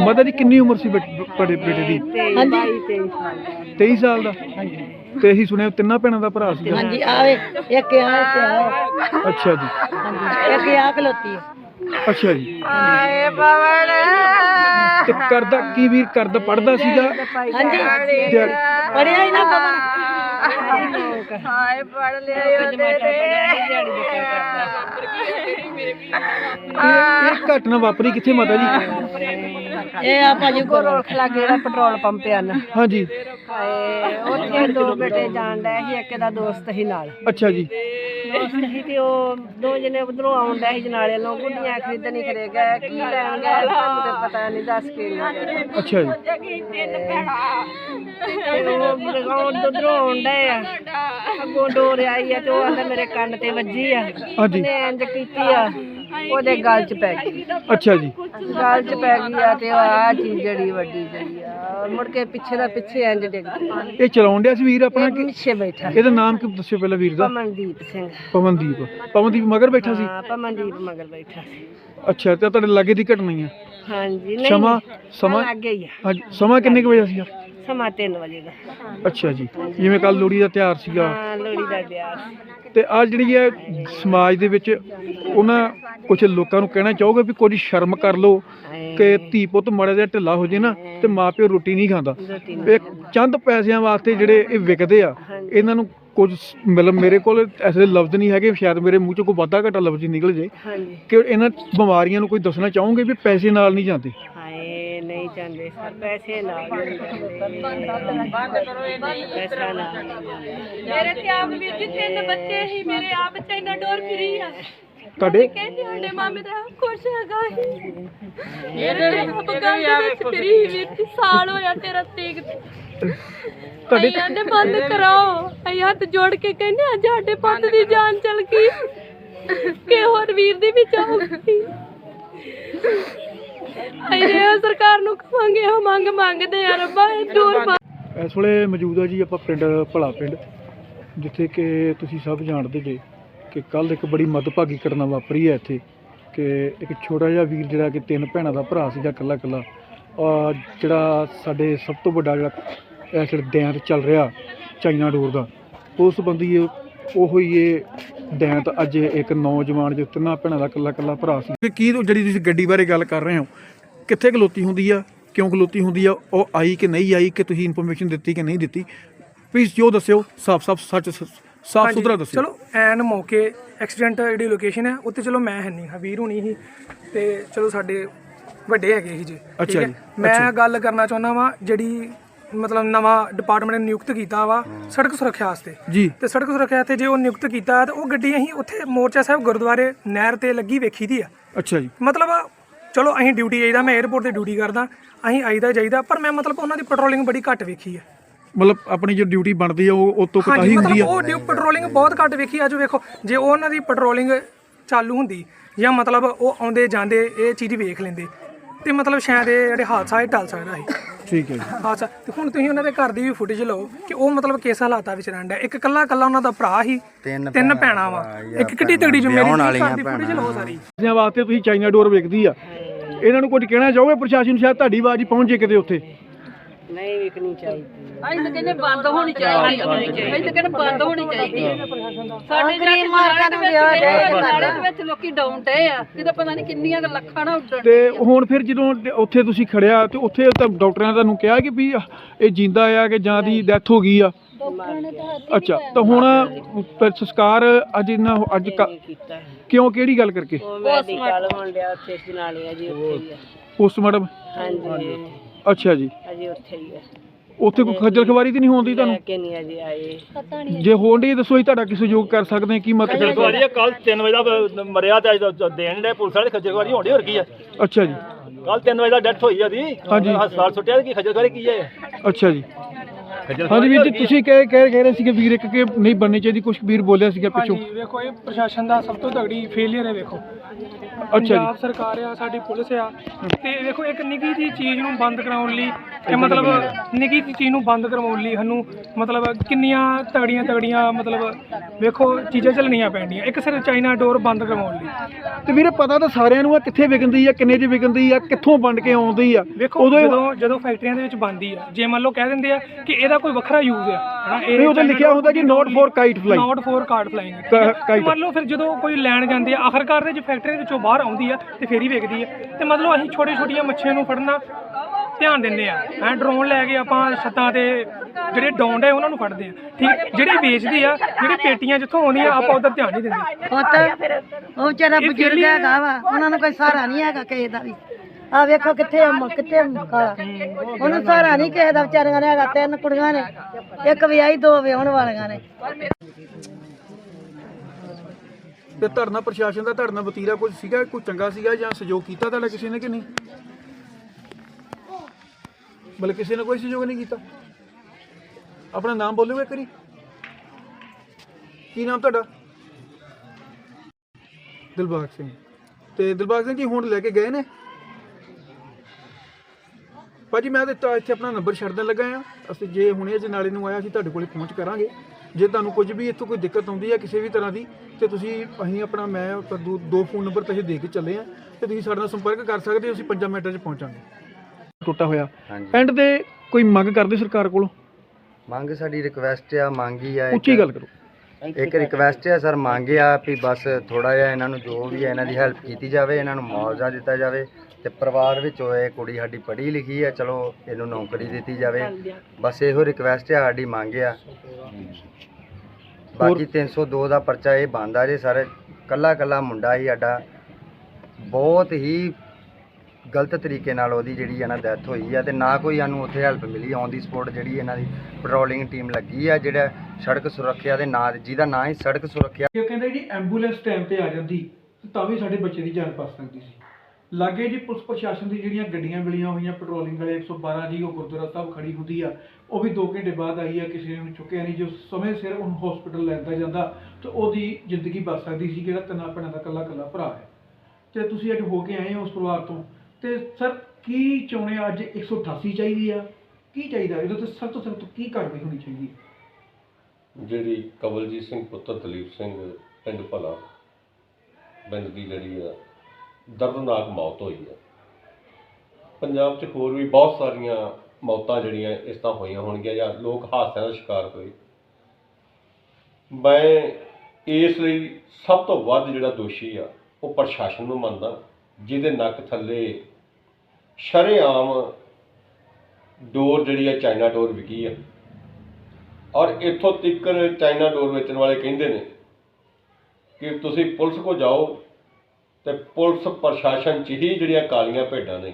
Mother ਦੀ ਕਿੰਨੀ ਉਮਰ ਸੀ ਬੇਟ- ਦੀ? ਹਾਂਜੀ। 23 ਸਾਲ ਦਾ? ਤੇ ਅਸੀਂ ਸੁਣਿਆ ਤਿੰਨਾਂ ਭੈਣਾਂ ਦਾ ਭਰਾ ਸੀ ਹਾਂਜੀ ਆਵੇ ਇੱਕ ਆ ਇੱਕ ਆ ਅੱਛਾ ਜੀ। ਹਾਂਜੀ ਇੱਕ ਆ ਖਲੋਤੀ ਹੈ। ਅੱਛਾ ਜੀ। ਤੇ ਕਰਦਾ ਕੀ ਵੀਰ ਕਰਦਾ ਪੜਦਾ ਸੀਗਾ? ਹਾਂਜੀ। ਪੜਿਆ ਹੀ ਨਾ ਪਵਨ। ਹਾਏ ਪੜ ਲਿਆ ਇਹ ਇਹ ਘਟਨਾ ਵਾਪਰੀ ਕਿੱਥੇ ਮਾਤਾ ਜੀ? ਇਹ ਆ ਭਾਜੀ ਕੋਲ ਰੋਖਲਾ ਜਿਹੜਾ ਪੈਟਰੋਲ ਪੰਪ ਆ ਨਾ। ਹਾਂਜੀ। ਹਾਏ ਉੱਥੇ ਦੋ ਬੇਟੇ ਜਾਣ ਡਏ ਸੀ ਇੱਕ ਦਾ ਦੋਸਤ ਸੀ ਨਾਲ। ਅੱਛਾ ਜੀ। ਦੋਸਤ ਸੀ ਤੇ ਉਹ ਦੋ ਜਣੇ ਉਧਰੋਂ ਆਉਣ ਡਏ ਸੀ ਜਨਾਲੇ ਨੂੰ ਗੁੱਡੀਆਂ ਖਰੀਦਣੀ ਖਰੇ ਗਏ ਕੀ ਲੈਣ ਗਏ ਸਾਨੂੰ ਤੇ ਪਤਾ ਨਹੀਂ ਦੱਸ ਕੇ ਨਹੀਂ ਗਏ। ਅੱਛਾ ਜੀ। ਤੇ ਉਹ ਉਧਰੋਂ ਆਉਣ ਡਏ ਆ। ਅੱਗੋਂ ਡੋਰ ਆਈ ਆ ਤੇ ਉਹ ਆਂਦਾ ਮੇਰੇ ਕੰਨ ਤੇ ਵੱਜੀ ਆ। ਹਾਂਜੀ। ਉਹਨੇ ਇੰਜ ਕੀਤੀ ਆ। ਉਹਦੇ ਗਲ 'ਚ ਪੈ ਗਈ। ਅੱਛਾ ਜੀ। ਗਲ 'ਚ ਪੈ ਗਈ ਆ ਤੇ ਆ ਚੀਜ਼ ਜਿਹੜੀ ਵੱਡੀ ਜਿਹੜੀ ਆ ਮੁੜ ਕੇ ਪਿੱਛੇ ਦਾ ਪਿੱਛੇ ਇੰਜ ਡਿੱਗ ਪਈ। ਇਹ ਚਲਾਉਣ ਡਿਆ ਸੀ ਵੀਰ ਆਪਣਾ ਕਿ ਪਿੱਛੇ ਬੈਠਾ ਇਹਦਾ ਨਾਮ ਕੀ ਦੱਸਿਓ ਪਹਿਲਾਂ ਵੀਰ ਦਾ? ਪਮਨਦੀਪ ਸਿੰਘ। ਪਵਨਦੀਪ। ਪਵਨਦੀਪ ਮਗਰ ਬੈਠਾ ਸੀ? ਹਾਂ ਪਮਨਦੀਪ ਮਗਰ ਬੈਠਾ ਸੀ। ਅੱਛਾ ਤੇ ਤੁਹਾਡੇ ਲਾਗੇ ਦੀ ਘਟਨਾ ਹੀ ਆ। ਹਾਂਜੀ ਨਹੀਂ ਸਮਾਂ ਸਮਾਂ ਲੱਗੇ ਹੀ ਆ। ਹਾਂਜੀ ਸਮਾਂ ਕਿੰਨੇ ਕੁ ਵਜੇ ਸੀਗਾ ਸਮਾਂ 3 ਵਜੇ ਦਾ। ਅੱਛਾ ਜੀ ਜਿਵੇਂ ਕੱਲ ਲੋਹੜੀ ਦਾ ਤਿਉਹਾਰ ਸੀਗਾ। ਹਾਂ ਲੋੜੀ ਦਾ ਵਿਆਹ। ਤੇ ਆ ਜਿਹੜੀ ਹੈ ਸਮਾਜ ਦੇ ਵਿੱਚ ਉਹਨਾਂ ਕੁਝ ਲੋਕਾਂ ਨੂੰ ਕਹਿਣਾ ਚਾਹੋਗੇ ਵੀ ਕੁਝ ਸ਼ਰਮ ਕਰ ਲਓ ਕਿ ਧੀ ਪੁੱਤ ਮਾੜਾ ਜਿਹਾ ਢਿੱਲਾ ਹੋ ਜੇ ਨਾ ਤੇ ਮਾਪਿਓ ਰੋਟੀ ਨਹੀਂ ਖਾਂਦਾ। ਇਹ ਚੰਦ ਪੈਸਿਆਂ ਵਾਸਤੇ ਜਿਹੜੇ ਇਹ ਵਿਕਦੇ ਆ ਇਹਨਾਂ ਨੂੰ ਕੁਝ ਮਤਲਬ ਮੇਰੇ ਕੋਲ ਐਸੇ ਲਫ਼ਜ਼ ਨਹੀਂ ਹੈਗੇ ਸ਼ਾਇਦ ਮੇਰੇ ਮੂੰਹ ਚੋਂ ਕੋਈ ਵਾਧਾ ਘਟਾ ਲਫ਼ਜ਼ ਨਿਕਲ ਜੇ। ਕਿ ਇਹਨਾਂ ਬਿਮਾਰੀਆਂ ਨੂੰ ਕੋਈ ਦੱਸਣਾ ਚਾਹੋਗੇ ਵੀ ਪੈਸੇ ਨਾਲ ਨਹੀਂ ਜਾਂਦੇ? ਹਾਏ। ਨਹੀਂ ਜਾਂਦੇ ਸਰ ਪੈਸੇ ਨਾਲ ਨਹੀਂ ਜਾਂਦੇ। ਪੈਸਾ ਨਾਲ ਨਹੀਂ ਜਾਂਦੇ। ਮੇਰੇ ਤੇ ਆਪ ਵੀਰ ਜੀ ਤਿੰਨ ਬੱਚੇ ਸੀ ਮੇਰੇ ਆਪ ਚਾਈਨਾ ਡੋਰ ਫਰੀ ਆ। ਤੁਹਾਡੇ? ਕਹਿੰਦੇ ਸਾਡੇ ਮਾਮੇ ਦਾ ਕੁਛ ਹੈਗਾ ਹੀ। ਮੇਰੇ ਤੇ ਆਪ ਗੱਲ ਦੇ ਵਿੱਚ ਫਰੀ ਵੀਰ ਜੀ ਸਾਲ ਹੋਇਆ ਤੇਰਾ ਤੀਕ ਤੁਹਾਡੇ ਬੰਦ ਕਰਾਓ। ਅਸੀਂ ਹੱਥ ਜੋੜ ਕੇ ਕਹਿੰਦੇ ਅੱਜ ਸਾਡੇ ਪੁੱਤ ਦੀ ਜਾਨ ਚਲ ਗਈ। ਕਿ ਹੋਰ ਵੀਰ ਦੀ ਵੀ ਜਾਊਗੀ। ਅਸੀਂ ਇਹ ਸਰਕਾਰ ਨੂੰ ਕਹਾਂਗੇ ਉਹ ਮੰਗ ਮੰਗਦੇ ਆ ਰੱਬਾ ਇਹ ਦੂਰ ਪਾ ਇਸ ਵੇਲੇ ਮੌਜੂਦ ਆ ਜੀ ਆਪਾਂ ਪਿੰਡ ਭਲਾ ਪਿੰਡ ਜਿੱਥੇ ਕਿ ਤੁਸੀਂ ਸਭ ਜਾਣਦੇ ਜੇ ਕਿ ਕੱਲ ਇੱਕ ਬੜੀ ਮੱਦਭਾਗੀ ਘਟਨਾ ਵਾਪਰੀ ਹੈ ਇੱਥੇ ਕਿ ਇੱਕ ਛੋਟਾ ਜਿਹਾ ਵੀਰ ਜਿਹੜਾ ਕਿ ਤਿੰਨ ਭੈਣਾਂ ਦਾ ਭਰਾ ਸੀਗਾ ਇਕੱਲਾ ਇਕੱਲਾ ਆ ਜਿਹੜਾ ਸਾਡੇ ਸਭ ਤੋਂ ਵੱਡਾ ਜਿਹੜਾ ਇਸ ਵੇਲੇ ਦੈਂਤ ਚੱਲ ਰਿਹਾ ਚਾਈਨਾ ਡੋਰ ਦਾ ਉਸ ਸੰਬੰਧੀ ਇਹ- ਉਹੋ ਹੀ ਇਹ ਦੈਂਤ ਅੱਜ ਇੱਕ ਨੌਜਵਾਨ ਜੋ ਤਿੰਨਾਂ ਭੈਣਾਂ ਦਾ ਇਕੱਲਾ ਇਕੱਲਾ ਭਰਾ ਸੀ। ਕਿ ਕੀ ਜਿਹੜੀ ਤੁਸੀਂ ਗੱਡੀ ਬਾਰੇ ਗੱਲ ਕਰ ਰਹੇ ਹੋ ਕਿੱਥੇ ਖਲੋਤੀ ਹੁੰਦੀ ਆ ਕਿਉਂ ਖਲੋਤੀ ਹੁੰਦੀ ਆ ਉਹ ਆਈ ਕਿ ਨਹੀਂ ਆਈ ਕਿ ਤੁਸੀਂ ਇਨਫੋਰਮੇਸ਼ਨ ਦਿੱਤੀ ਕਿ ਨਹੀਂ ਦਿੱਤੀ? ਪਲੀਜ਼ ਜੋ ਦੱਸਿਓ ਸਾਫ਼ ਸਾਫ਼ ਸੱਚ ਸਾਫ਼ ਸੁਥਰਾ ਦੱਸਿਓ। ਚਲੋ ਐਨ ਮੌਕੇ ਐਕਸੀਡੈਂਟ ਜਿਹੜੀ ਲੋਕੇਸ਼ਨ ਹੈ ਉੱਤੇ ਚਲੋ ਮੈਂ ਹੈ ਨਹੀਂ ਹਾਂ ਵੀਰ ਹੁਣੀ ਸੀ ਤੇ ਚਲੋ ਸਾਡੇ ਵੱਡੇ ਹੈਗੇ ਸੀ ਜੀ ਠੀਕ ਅੱਛਾ ਹੈ? ਜੀ, ਮੈਂ ਗੱਲ ਕਰਨਾ ਚਾਹੁੰਦਾ ਵਾਂ ਜਿਹੜੀ ਮਤਲਬ ਨਵਾਂ ਡਿਪਾਰਟਮੈਂਟ ਨੇ ਨਿਯੁਕਤ ਕੀਤਾ ਵਾ ਸੜਕ ਸੁਰੱਖਿਆ ਵਾਸਤੇ। ਜੀ। ਤੇ ਸੜਕ ਸੁਰੱਖਿਆ ਤੇ ਜੇ ਉਹ ਨਿਯੁਕਤ ਕੀਤਾ ਤੇ ਉਹ ਗੱਡੀ ਅਸੀਂ ਉੱਥੇ ਮੋਰਚਾ ਸਾਹਿਬ ਗੁਰਦੁਆਰੇ ਨਹਿਰ ਤੇ ਲੱਗੀ ਵੇਖੀ ਦੀ ਆ। ਅੱਛਾ ਜੀ। ਮਤਲਬ ਚਲੋ ਅਸੀਂ ਡਿਊਟੀ ਜਾਈਦਾ ਮੈਂ 에어ਪੋਰਟ ਤੇ ਡਿਊਟੀ ਕਰਦਾ ਅਸੀਂ ਆਈਦਾ ਜਾਈਦਾ ਪਰ ਮੈਂ ਮਤਲਬ ਉਹਨਾਂ ਦੀ ਪੈਟਰੋਲਿੰਗ ਬੜੀ ਘੱਟ ਵੇਖੀ ਹੈ ਮਤਲਬ ਆਪਣੀ ਜੋ ਡਿਊਟੀ ਬਣਦੀ ਆ ਉਹ ਉਹ ਤੋਂ ਹਾਂਜੀ ਹੀ ਹੁੰਦੀ ਮਤਲਬ ਆ ਉਹ ਡਿਊ ਪੈਟਰੋਲਿੰਗ ਬਹੁਤ ਘੱਟ ਵੇਖੀ ਅੱਜ ਵੇਖੋ ਜੇ ਉਹ ਉਹਨਾਂ ਦੀ ਪੈਟਰੋਲਿੰਗ ਚਾਲੂ ਹੁੰਦੀ ਜਾਂ ਮਤਲਬ ਉਹ ਆਉਂਦੇ ਜਾਂਦੇ ਇਹ ਚੀਜ਼ ਵੇਖ ਲੈਂਦੇ ਤੇ ਮਤਲਬ ਸ਼ਾਇਦ ਇਹ ਜਿਹੜੇ ਹਾਦਸਾ ਇਹ ਟਲ ਸਕਦਾ ਸੀ। ਠੀਕ ਹੈ ਜੀ। ਹਾਦਸਾ ਤੇ ਹੁਣ ਤੁਸੀਂ ਉਹਨਾਂ ਦੇ ਘਰ ਦੀ ਵੀ ਫੁਟੇਜ ਲਓ ਕਿ ਉਹ ਮਤਲਬ ਕਿਸ ਹਾਲਾਤਾਂ ਵਿੱਚ ਰਹਿੰਦਾ ਇੱਕ ਕੱਲਾ ਕੱਲਾ ਉਹਨਾਂ ਦਾ ਭਰਾ ਹੀ ਤਿੰਨ ਭੈਣਾਂ ਵਾ। ਇੱਕ ਕਿੱਡੀ ਤਗੜੀ ਜ਼ਿੰਮੇਵਾਰੀ ਘਰ ਦੀ ਫੁਟੇਜ ਲਓ ਸਾਰੀ। ਬੱਚਿਆਂ ਵਾਸਤੇ ਤੁਸੀਂ ਚਾਈਨਾ ਡੋਰ ਵੇਖਦੀ ਆ। ਇਹਨਾਂ ਨੂੰ ਕੁਝ ਕਹਿਣਾ ਚਾਹੋਗੇ ਪ੍ਰਸ਼ਾਸਨ ਨੂੰ ਸ਼ਾਇਦ ਤੁਹਾਡੀ ਆਵਾਜ਼ ਹੀ ਪਹੁੰਚ ਜੇ ਕਿਤੇ ਉੱਥੇ? ਨਹੀਂ ਵਿਕਣੀ ਚਾਹੀਦੀ। ਅਸੀਂ ਤਾਂ ਕਹਿੰਦੇ ਬੰਦ ਹੋਣੀ ਚਾਹੀਦੀ ਹੈ ਅਸੀਂ ਤਾਂ ਕਹਿੰਦੇ ਬੰਦ ਹੋਣੀ ਚਾਹੀਦੀ ਸਾਡੇ ਦੇ ਵਿੱਚ ਨਾਲੇ ਦੇ ਵਿੱਚ ਲੋਕੀ ਡਾਊਨ ਟੇ ਆ। ਕਿਤੇ ਪਤਾ ਨਹੀਂ ਕਿੰਨੀਆਂ ਕੁ ਲੱਖਾਂ ਨਾ ਉੱਡਣ ਤੇ ਹੁਣ ਫਿਰ ਜਦੋਂ ਡ- ਉੱਥੇ ਤੁਸੀਂ ਖੜਿਆ ਤੇ ਉੱਥੇ ਤਾਂ ਡਾਕਟਰਾਂ ਨੇ ਤੁਹਾਨੂੰ ਕਿਹਾ ਕਿ ਵੀ ਇਹ ਜਿੰਦਾ ਆ ਕਿ ਜਾਂ ਦੀ ਡੈਥ ਹੋ ਗਈ ਆ। ਅੱਛਾ ਤਾਂ ਹੁਣ ਫਿਰ ਸੰਸਕਾਰ ਅੱਜ ਇਹਨਾਂ ਅੱਜ ਕ- ਕੀਤਾ। ਕਿਉਂ ਕਿਹੜੀ ਗੱਲ ਕਰਕੇ? ਉਹ ਮੈਡੀਕਲ ਹੋਣ ਡਿਆ ਉੱਥੇ ਜਨਾਲੇ ਆ ਜੀ ਉੱਥੇ ਹੀ ਆ। ਪੋਸਟਮਾਰਟਮ? ਹਾਂਜੀ। ਅੱਛਾ ਜੀ। ਅਜੇ ਉੱਥੇ ਹੀ ਆ ਉੱਥੇ ਕੋਈ ਖੱਜਲ ਖਵਾਰੀ ਤੇ ਨਹੀਂ ਹੁੰਦੀ ਤੁਹਾਨੂੰ? ਕੇ ਨਹੀਂ ਅਜੇ ਆਏ। ਜੇ ਹੋਣ ਦੀ ਦੱਸੋ ਅਸੀਂ ਤੁਹਾਡਾ ਕੀ ਸਹਿਯੋਗ ਕਰ ਸਕਦੇ ਹਾਂ ਕੀ ਮਦਦ ਕਰ ਸਕਦੇ ਵਾਰੀ ਕੱਲ 3 ਵਜੇ ਦਾ ਬ- ਮਰਿਆ ਤੇ ਅੱਜ ਦਾ ਦੇਣ ਦੇ ਪੁਲਿਸ ਵਾਲੇ ਖੱਜਲ ਖਵਾਰੀ ਹੋਣੀ ਹੋਰ ਕੀ ਆ ਹਾਂ? ਅੱਛਾ ਜੀ। ਕੱਲ 3 ਵਜੇ ਦਾ ਡੈਥ ਹੋਈ ਆ ਦੀ ਹਾਂਜੀ। ਹਸਪਤਾਲ ਸੁੱਟਿਆ ਕੀ ਖੱਜਲ ਖਵਾਰੀ ਕੀ ਹੈ? ਅੱਛਾ ਜੀ। ਹਾਂਜੀ ਵੀਰ ਜੀ ਤੁਸੀਂ ਕਹਿ ਕਹਿ ਕਹਿ ਰਹੇ ਸੀਗੇ ਵੀਰ ਇੱਕ ਕਿ ਨਹੀਂ ਬਣਨੀ ਚਾਹੀਦੀ ਕੁਝ ਵੀਰ ਬੋਲਿਆ ਸੀਗਾ ਪਿੱਛੋਂ। ਹਾਂਜੀ ਵੇਖੋ ਇਹ ਪ੍ਰਸ਼ਾਸਨ ਦਾ ਸਭ ਤੋਂ ਤਗੜੀ ਫੇਲਿਅਰ ਹੈ ਵੇਖੋ। ਪੰਜਾਬ ਸਰਕਾਰ ਆ ਸਾਡੀ ਪੁਲਿਸ ਆ। ਤੇ ਵੇਖੋ ਇੱਕ ਨਿੱਕੀ ਜੀ ਚੀਜ਼ ਨੂੰ ਬੰਦ ਕਰਾਉਣ ਲਈ ਇਹ ਮਤਲਬ ਨਿੱਕੀ ਜੀ ਚੀਜ਼ ਨੂੰ ਬੰਦ ਕਰਵਾਉਣ ਲਈ ਸਾਨੂੰ ਮਤਲਬ ਕਿੰਨੀਆਂ ਤਗੜੀਆਂ ਤਗੜੀਆਂ ਮਤਲਬ ਵੇਖੋ ਚੀਜ਼ਾਂ ਚੱਲਣੀਆਂ ਪੈਣੀਆਂ ਇੱਕ ਸਿਰਫ ਚਾਈਨਾ ਡੋਰ ਬੰਦ ਕਰਵਾਉਣ ਲਈ। ਤੇ ਵੀਰੇ ਪਤਾ ਤਾਂ ਸਾਰਿਆਂ ਨੂੰ ਆ ਕਿੱਥੇ ਵਿਕਦੀ ਆ ਕਿੰਨੇ 'ਚ ਵਿਕਦੀ ਆ ਕਿੱਥੋਂ ਵੰਡ ਕੇ ਆਉਂਦੀ ਆ। ਵੇਖੋ ਜਦੋਂ ਜਦੋਂ ਫੈਕਟਰੀਆਂ ਦੇ ਵਿੱਚ ਬੰਦੀ ਆ ਜੇ ਮੰਨ ਲਓ ਕਹਿ ਦਿੰਦੇ ਆ ਕਿ ਇਹਦਾ ਕੋਈ ਵੱਖਰਾ ਯੂਜ਼ ਆ ਹਨਾ ਨਹੀਂ, ਉਹ ਤਾਂ ਲਿਖਿਆ ਹੁੰਦਾ ਕਿ not for kite flying। Not for card flying ਕ- kite। ਮੰਨ ਲਓ ਫਿਰ ਜਦੋਂ ਕੋਈ ਲੈਣ ਜਾਂਦੇ ਆ ਆਖਰਕਾਰ ਦੇ ਜੇ ਫੈਕਟਰੀ ਵਿੱਚੋਂ ਬਾਹਰ ਆਉਂਦੀ ਆ ਤੇ ਫੇਰ ਹੀ ਵਿਕਦੀ ਆ। ਤੇ ਮਤਲਬ ਅਸੀਂ ਛੋਟੇ ਛੋਟੀਆਂ ਮੱਛੀਆਂ ਨੂੰ ਫੜਨਾ ਧਿਆਨ ਦਿੰਦੇ ਆ। ਐ ਡਰੋਨ ਲੈ ਕੇ ਆਪਾਂ ਛੱਤਾਂ ਤੇ ਜਿਹੜੇ ਡੌਂਡ ਹੈ ਉਹਨਾਂ ਨੂੰ ਫੜਦੇ ਆ। ਠੀਕ ਜਿਹੜੇ ਵੇਚਦੇ ਆ ਜਿਹੜੇ ਪੇਟੀਆਂ ਜਿੱਥੋਂ ਆਉਂਦੀਆਂ ਆਪਾਂ ਉਧਰ ਧਿਆਨ ਨਹੀਂ ਦਿੰਦੇ। ਪੁੱਤ ਉਹ ਵਿਚਾਰਾ ਬਜ਼ੁਰਗ ਹੈਗਾ ਵਾ ਉਹਨਾਂ ਨੂੰ ਕੋਈ ਸਹਾਰਾ ਨਹੀਂ ਹੈਗਾ ਕਿਸੇ ਦਾ ਵੀ। ਆ ਵੇਖੋ ਕਿੱਥੇ ਆ ਮ- ਕਿੱਥੇ ਕਾਲਾ। ਉਹਨੂੰ ਸਹਾਰਾ ਨਹੀਂ ਕਿਸੇ ਦਾ ਵਿਚਾਰੀਆਂ ਨੇ ਹੈਗਾ ਤਿੰਨ ਕੁੜੀਆਂ ਨੇ ਇੱਕ ਵਿਆਹੀ ਦੋ ਵਿਆਹਣ ਵਾਲੀਆਂ ਨੇ। ਤੇ ਧਰਨਾ ਪ੍ਰਸ਼ਾਸਨ ਦਾ, ਧਰਨਾ ਵਤੀਰਾ ਕੁਝ ਸੀਗਾ, ਕੋਈ ਚੰਗਾ ਸੀਗਾ ਜਾਂ ਸਹਿਯੋਗ ਕੀਤਾ ਤੁਹਾਡਾ ਕਿਸੇ ਨੇ ਕਿ ਨਹੀਂ? ਬਲ ਕਿਸੇ ਨੇ ਕੋਈ ਸਹਿਯੋਗ ਨਹੀਂ ਕੀਤਾ? ਆਪਣਾ ਨਾਮ ਬੋਲੋਗੇ ਕਰੀ ਕੀ ਨਾਮ ਤੁਹਾਡਾ? ਦਿਲਬਾਗ ਸਿੰਘ। ਤੇ ਦਿਲਬਾਗ ਸਿੰਘ ਜੀ ਹੁਣ ਲੈ ਕੇ ਗਏ ਨੇ? ਭਾਜੀ ਮੈਂ ਤੇ ਇੱਥੇ ਆਪਣਾ ਨੰਬਰ ਛੱਡ ਦੇਣ ਲੱਗਾ ਆ ਅਸੀਂ ਜੇ ਹੁਣੇ ਅਜਨਾਲੇ ਨੂੰ ਆਇਆ ਅਸੀਂ ਤੁਹਾਡੇ ਕੋਲੇ ਪਹੁੰਚ ਕਰਾਂਗੇ। ਜੇ ਤੁਹਾਨੂੰ ਕੁਝ ਵੀ ਇੱਥੋਂ ਕੋਈ ਦਿੱਕਤ ਆਉਂਦੀ ਹੈ ਕਿਸੇ ਵੀ ਤਰ੍ਹਾਂ ਦੀ ਤੇ ਤੁਸੀਂ ਅਸੀਂ ਆਪਣਾ ਮੈਂ ਤਾਂ ਦੋ ਦੋ ਫੋਨ ਨੰਬਰ ਤਾਂ ਅਸੀਂ ਦੇ ਕੇ ਚੱਲੇ ਆ ਤੇ ਤੁਸੀਂ ਸਾਡੇ ਨਾਲ ਸੰਪਰਕ ਕਰ ਸਕਦੇ ਹੋ ਅਸੀਂ 5 ਮਿੰਟਾਂ 'ਚ ਪਹੁੰਚਾਂਗੇ। ਟੁੱਟਾ ਹੋਇਆ। ਹਾਂਜੀ। ਐਂਡ ਤੇ ਕੋਈ ਮੰਗ ਕਰਦੇ ਸਰਕਾਰ ਕੋਲੋਂ? ਮੰਗ ਸਾਡੀ ਰਿਕਵੈਸਟ ਆ ਮੰਗੀ ਆ ਇੱਕ- ਉੱਚੀ ਗੱਲ ਕਰੋ। ਇੱਕ ਰਿਕਵੈਸਟ ਆ ਸਰ ਮੰਗ ਆ ਵੀ ਬਸ ਥੋੜਾ ਜਿਹਾ ਇਹਨਾਂ ਨੂੰ ਜੋ ਵੀ ਹੈ ਇਹਨਾਂ ਦੀ ਹੈਲਪ ਕੀਤੀ ਜਾਵੇ ਇਹਨਾਂ ਨੂੰ ਮੁਆਵਜ਼ਾ ਦਿੱਤਾ ਜਾਵੇ। ਤੇ ਪਰਿਵਾਰ ਵਿੱਚ ਹੋਏ ਕੁੜੀ ਸਾਡੀ ਪੜ੍ਹੀ ਲਿਖੀ ਆ ਚਲੋ ਇਹਨੂੰ ਨੌਕਰੀ ਦਿੱਤੀ ਜਾਵੇ। ਬਸ ਇਹੋ ਰਿਕਵੈਸਟ ਆ ਸਾਡੀ ਮੰਗ ਆ। ਬਾਕੀ 302 ਦਾ ਪਰਚਾ ਇਹ ਬੰਦਾ ਜੇ ਸਰ। ਕੱਲਾ ਕੱਲਾ ਮੁੰਡਾ ਹੀ ਸਾਡਾ। ਬਹੁਤ ਹੀ ਗਲਤ ਤਰੀਕੇ ਨਾਲ ਉਹਦੀ ਜਿਹੜੀ ਆ ਨਾ ਡੈਥ ਹੋਈ ਆ ਤੇ ਨਾ ਕੋਈ ਸਾਨੂੰ ਉੱਥੇ ਹੈਲਪ ਮਿਲੀ ਔਨ ਦੀ ਸਪੋਟ ਜਿਹੜੀ ਇਹਨਾਂ ਦੀ ਪੈਟਰੋਲਿੰਗ ਟੀਮ ਲੱਗੀ ਆ ਜਿਹੜਾ ਸੜਕ ਸੁਰੱਖਿਆ ਦੇ ਨਾਂ ਜਿਹਦਾ ਨਾਂ ਹੀ ਸੜਕ ਸੁਰੱਖਿਆ। ਇਹ ਕਹਿੰਦੇ ਜੀ ਐਂਬੂਲੈਂਸ ਟਾਈਮ ਤੇ ਆ ਜਾਂਦੀ ਤੇ ਤਾਂ ਵੀ ਸਾਡੇ ਬੱਚੇ ਦੀ ਜਾਨ ਬਚ ਸਕਦੀ ਸੀ। ਲਾਗੇ ਜੀ ਪੁਲਿਸ ਪ੍ਰਸ਼ਾਸਨ ਦੀ ਜਿਹੜੀਆਂ ਗੱਡੀਆਂ ਮਿਲੀਆਂ ਹੋਈਆਂ ਪੈਟਰੋਲਿੰਗ ਵਾਲੇ 112 ਜੀ, ਉਹ ਗੁਰਦੁਆਰਾ ਸਾਹਿਬ ਖੜੀ ਹੁੰਦੀ ਆ। ਉਹ ਵੀ 2 ਘੰਟੇ ਬਾਅਦ ਆਈ ਆ, ਕਿਸੇ ਨੂੰ ਚੁੱਕਿਆ ਨਹੀਂ। ਜੋ ਸਮੇਂ ਸਿਰ ਉਹਨੂੰ ਹਸਪੀਟਲ ਲੈਂਦਾ ਜਾਂਦਾ, ਤੇ ਉਹਦੀ ਜ਼ਿੰਦਗੀ ਬਚ ਸਕਦੀ ਸੀ, ਜਿਹੜਾ ਤਿੰਨਾਂ ਭੈਣਾਂ ਦਾ ਇਕੱਲਾ ਇਕੱਲਾ ਭਰਾ ਹੈ। ਤੇ ਤੁਸੀਂ ਅੱਜ ਹੋ ਕੇ ਆਏ ਹੋ ਉਸ ਪਰਿਵਾਰ ਤੋਂ। ਤੇ ਸਰ, ਕੀ ਚਾਹੁੰਦੇ ਆ ਅੱਜ 188 ਚਾਹੀਦੀ ਆ? ਕੀ ਚਾਹੀਦਾ? ਇਹਦੇ ਤੇ ਸਖਤ ਤੋਂ ਸਖਤ ਕੀ ਕਾਰਵਾਈ ਹੋਣੀ ਚਾਹੀਦੀ ਹੈ ਜਿਹੜੀ ਕਵਲਜੀਤ ਸਿੰਘ ਪੁੱਤਰ ਦਲੀਪ ਸਿੰਘ, ਪਿੰਡ ਭਲਾ ਪਿੰਡ ਦੀ ਜਿਹੜੀ ਆ। ਦਰਦਨਾਕ ਮੌਤ ਹੋਈ ਹੈ। ਪੰਜਾਬ 'ਚ ਹੋਰ ਵੀ ਬਹੁਤ ਸਾਰੀਆਂ ਮੌਤਾਂ ਜਿਹੜੀਆਂ ਇਸ ਤਰ੍ਹਾਂ ਹੋਈਆਂ ਹੋਣਗੀਆਂ ਜਾਂ ਲੋਕ ਹਾਦਸਿਆਂ ਦਾ ਸ਼ਿਕਾਰ ਹੋਏ। ਮੈਂ ਇਸ ਲਈ ਸਭ ਤੋਂ ਵੱਧ ਜਿਹੜਾ ਦੋਸ਼ੀ ਆ, ਉਹ ਪ੍ਰਸ਼ਾਸਨ ਨੂੰ ਮੰਨਦਾ, ਜਿਹਦੇ ਨੱਕ ਥੱਲੇ ਸ਼ਰੇਆਮ ਡੋਰ ਜਿਹੜੀ ਆ ਚਾਈਨਾ ਡੋਰ ਵਿਕੀ ਆ। ਔਰ ਇੱਥੋਂ ਤੀਕਰ ਚਾਈਨਾ ਡੋਰ ਵੇਚਣ ਵਾਲੇ ਕਹਿੰਦੇ ਨੇ ਕਿ ਤੁਸੀਂ ਪੁਲਿਸ ਕੋ ਜਾਓ ਤੇ ਪੁਲਿਸ ਪ੍ਰਸ਼ਾਸਨ 'ਚ ਹੀ ਜਿਹੜੀਆਂ ਕਾਲੀਆਂ ਭੇਡਾਂ ਨੇ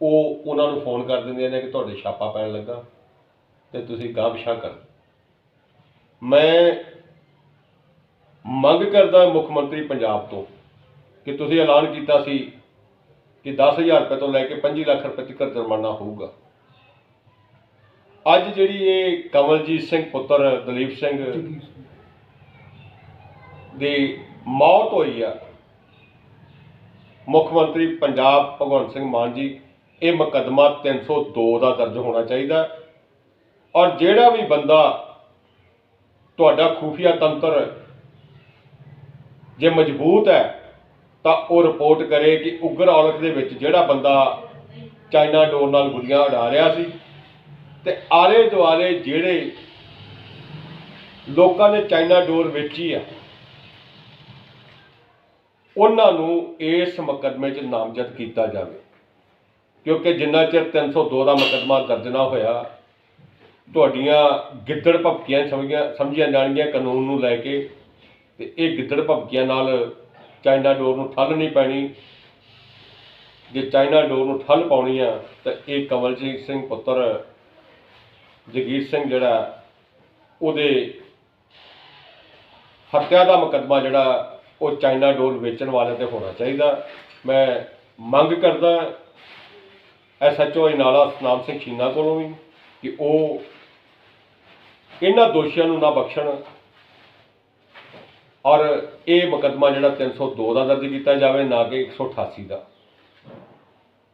ਉਹ ਉਹਨਾਂ ਨੂੰ ਫੋਨ ਕਰ ਦਿੰਦੇ ਨੇ ਕਿ ਤੁਹਾਡੇ ਛਾਪਾ ਪੈਣ ਲੱਗਾ ਤੇ ਤੁਸੀਂ ਪਿਛਾਂ ਕਰ ਮੈਂ ਮੰਗ ਕਰਦਾ ਮੁੱਖ ਮੰਤਰੀ ਪੰਜਾਬ ਤੋਂ ਕਿ ਤੁਸੀਂ ਐਲਾਨ ਕੀਤਾ ਸੀ ਕਿ 10000 ਰੁਪਏ ਤੋਂ ਲੈ ਕੇ 25 ਲੱਖ ਰੁਪਏ ਤੱਕ ਜੁਰਮਾਨਾ ਹੋਊਗਾ। ਅੱਜ ਜਿਹੜੀ ਇਹ ਕਮਲਜੀਤ ਸਿੰਘ ਪੁੱਤਰ ਦਲੀਪ ਸਿੰਘ। ਦੀ ਮੌਤ ਹੋਈ ਆ ਮੁੱਖ ਮੰਤਰੀ ਪੰਜਾਬ ਭਗਵੰਤ ਸਿੰਘ ਮਾਨ ਜੀ, ਇਹ ਮੁਕੱਦਮਾ 302 ਦਾ ਦਰਜ ਹੋਣਾ ਚਾਹੀਦਾ ਔਰ ਜਿਹੜਾ ਵੀ ਬੰਦਾ ਤੁਹਾਡਾ ਖੂਫੀਆ ਤੰਤਰ ਜੇ ਮਜ਼ਬੂਤ ਹੈ, ਤਾਂ ਉਹ ਰਿਪੋਰਟ ਕਰੇ ਕਿ ਉਗਰ ਔਲਖ ਦੇ ਵਿੱਚ ਜਿਹੜਾ ਬੰਦਾ ਚਾਈਨਾ ਡੋਰ ਨਾਲ ਗੁੱਡੀਆਂ ਉਡਾ ਰਿਹਾ ਸੀ ਤੇ ਆਲੇ ਦੁਆਲੇ ਜਿਹੜੇ ਲੋਕਾਂ ਨੇ ਚਾਈਨਾ ਡੋਰ ਵੇਚੀ ਆ ਉਹਨਾਂ ਨੂੰ ਇਸ ਮੁਕੱਦਮੇ 'ਚ ਨਾਮਜ਼ਦ ਕੀਤਾ ਜਾਵੇ। ਕਿਉਂਕਿ ਜਿੰਨਾ ਚਿਰ 302 ਦਾ ਮੁਕੱਦਮਾ ਦਰਜ ਨਾ ਹੋਇਆ, ਤੁਹਾਡੀਆਂ ਗਿੱਦੜ ਭਪਕੀਆਂ ਸਮਝੀਆਂ ਸਮਝੀਆਂ ਜਾਣਗੀਆਂ ਕਾਨੂੰਨ ਨੂੰ ਲੈ ਕੇ ਤੇ ਇਹ ਗਿੱਦੜ ਭਪਕੀਆਂ ਨਾਲ ਚਾਈਨਾ ਡੋਰ ਨੂੰ ਠੱਲ ਨਹੀਂ ਪੈਣੀ। ਜੇ ਚਾਈਨਾ ਡੋਰ ਨੂੰ ਠੱਲ ਪਾਉਣੀ ਆ, ਤਾਂ ਇਹ ਕਮਲਜੀਤ ਸਿੰਘ ਪੁੱਤਰ, ਜਗੀਰ ਸਿੰਘ ਜਿਹੜਾ, ਉਹਦੇ ਹੱਤਿਆ ਦਾ ਮੁਕੱਦਮਾ ਜਿਹੜਾ ਉਹ ਚਾਈਨਾ ਡੋਰ ਵੇਚਣ ਵਾਲਿਆਂ ਤੇ ਹੋਣਾ ਚਾਹੀਦਾ। ਮੈਂ ਮੰਗ ਕਰਦਾ ਐਸਐਚਓ ਨਾਲਾ ਸਤਨਾਮ ਸਿੰਘ ਛੀਨਾ ਕੋਲੋਂ ਵੀ ਕਿ ਉਹ ਇਹਨਾਂ ਦੋਸ਼ੀਆਂ ਨੂੰ ਨਾ ਬਖਸ਼ਣ ਔਰ ਇਹ ਮੁਕੱਦਮਾ ਜਿਹੜਾ 302 ਦਾ ਦਰਜ ਕੀਤਾ ਜਾਵੇ, ਨਾ ਕਿ 188 ਦਾ।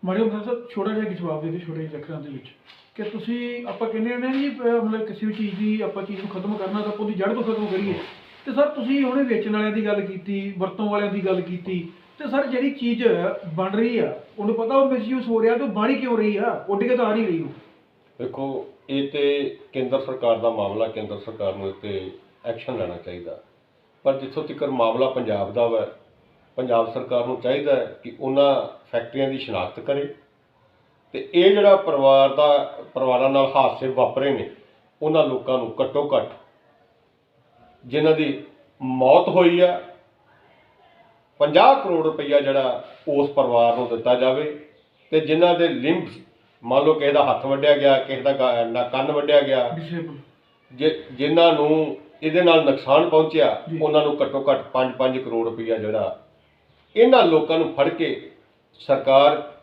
ਮਾਰੀਓ ਸਾਹਿਬ, ਛੋਟਾ ਜਿਹਾ ਜਵਾਬ ਦੇ ਦਿਓ, ਛੋਟੇ ਜਿਹੇ ਅੱਖਰਾਂ ਦੇ ਵਿੱਚ। ਕਿ ਤੁਸੀਂ ਆਪਾਂ ਕਹਿੰਦੇ ਨੇ ਜੀ ਮਤਲਬ ਕਿਸੇ ਵੀ ਚੀਜ਼ ਦੀ ਆਪਾਂ ਚੀਜ਼ ਨੂੰ ਖਤਮ ਕਰਨਾ ਤਾਂ ਆਪਾਂ ਉਹਦੀ ਜੜ ਤੋਂ ਖਤਮ ਕਰੀਏ। ਤੇ ਸਰ ਤੁਸੀਂ ਹੁਣੇ ਵੇਚਣ ਵਾਲਿਆਂ ਦੀ ਗੱਲ ਕੀਤੀ, ਵਰਤੋਂ ਵਾਲਿਆਂ ਦੀ ਗੱਲ ਕੀਤੀ, ਤੇ ਸਰ ਜਿਹੜੀ ਚੀਜ਼ ਬਣ ਰਹੀ ਆ, ਉਹਨੂੰ ਪਤਾ ਉਹ ਮਿਸਯੂਜ਼ ਹੋ ਰਿਹਾ ਤੇ ਉਹ ਬਾਣੀ ਕਿਉਂ ਰਹੀ ਆ? ਉੱਡ ਕੇ ਤਾਂ ਆ ਨਹੀਂ ਰਹੀ ਉਹ। ਦੇਖੋ, ਇਹ ਤੇ ਕੇਂਦਰ ਸਰਕਾਰ ਦਾ ਮਾਮਲਾ, ਕੇਂਦਰ ਸਰਕਾਰ ਨੂੰ ਇਹ ਤੇ ਐਕਸ਼ਨ ਲੈਣਾ ਚਾਹੀਦਾ। ਪਰ ਜਿੱਥੋਂ ਤੱਕ ਮਾਮਲਾ ਪੰਜਾਬ ਦਾ ਵਾ, ਪੰਜਾਬ ਸਰਕਾਰ ਨੂੰ ਚਾਹੀਦਾ ਹੈ ਕਿ ਉਹਨਾਂ ਫੈਕਟਰੀਆਂ ਦੀ ਸ਼ਨਾਖਤ ਕਰੇ। ਤੇ ਇਹ ਜਿਹੜਾ ਪਰਿਵਾਰ ਦਾ, ਪਰਿਵਾਰਾਂ ਨਾਲ ਹਾਦਸੇ ਵਾਪਰੇ ਨੇ, ਉਹਨਾਂ ਲੋਕਾਂ ਨੂੰ ਘੱਟੋ ਘੱਟ ਜਿਨ੍ਹਾਂ ਦੀ ਮੌਤ ਹੋਈ ਆ। 50 ਕਰੋੜ ਰੁਪਈਆ ਜਿਹੜਾ ਉਸ ਪਰਿਵਾਰ ਨੂੰ ਦਿੱਤਾ ਜਾਵੇ ਤੇ ਜਿਨ੍ਹਾਂ ਦੇ ਲਿੰਬਸ ਮੰਨ ਲਓ ਕਿਸੇ ਦਾ ਹੱਥ ਵੱਢਿਆ ਗਿਆ ਕਿਸੇ ਦਾ ਕੰਨ ਵੱਢਿਆ ਗਿਆ ਜਿਨ੍ਹਾਂ ਨੂੰ ਇਹਦੇ ਨਾਲ ਨੁਕਸਾਨ ਪਹੁੰਚਿਆ ਉਹਨਾਂ ਨੂੰ ਘੱਟੋ ਘੱਟ 5-5 ਕਰੋੜ ਰੁਪਈਆ ਜਿਹੜਾ ਇਹਨਾਂ ਲੋਕਾਂ ਨੂੰ ਫੜ ਕੇ ਸਰਕਾਰ